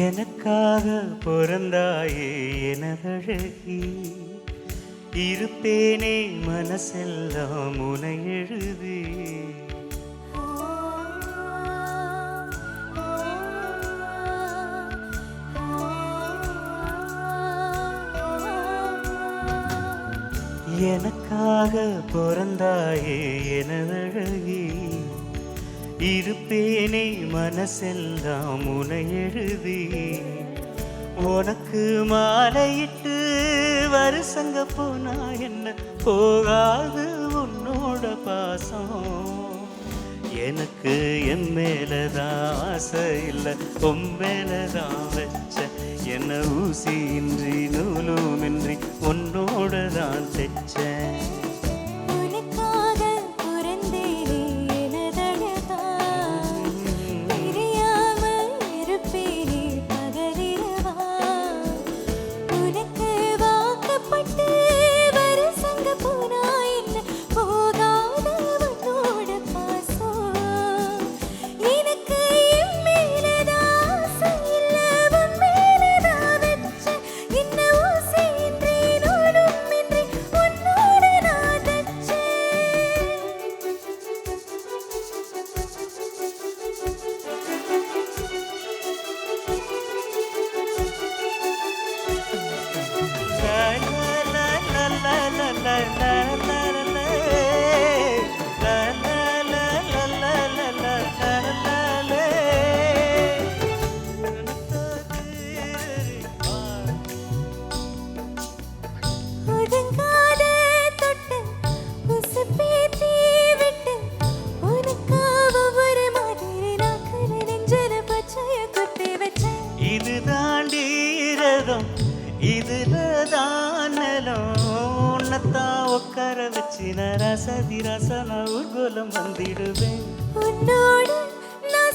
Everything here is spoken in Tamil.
எனக்காக பிறந்தாயே எனதழகி இருப்பேனே மனசெல்லாம் உனை எனக்காக பிறந்தாயே எனதழகி. இருப்பேனே மனசெல்லாம் உனை எழுதி. உனக்கு மாலையிட்டு வருசங்க போனா என்ன போகாது உன்னோட பாசம். எனக்கு என் மேலதான் ஆசை இல்லை. உன் மேலதான் வச்ச என்ன ஊசியின்றி நூலுமின்றி உன்னோட தான் தைச்சேன். இதுல தானலும் உன்னத்தான் உட்கார வச்சு நான் ரசதி ரசன ஊர்கோலம் வந்துடுவேன். உன்னோடு நான்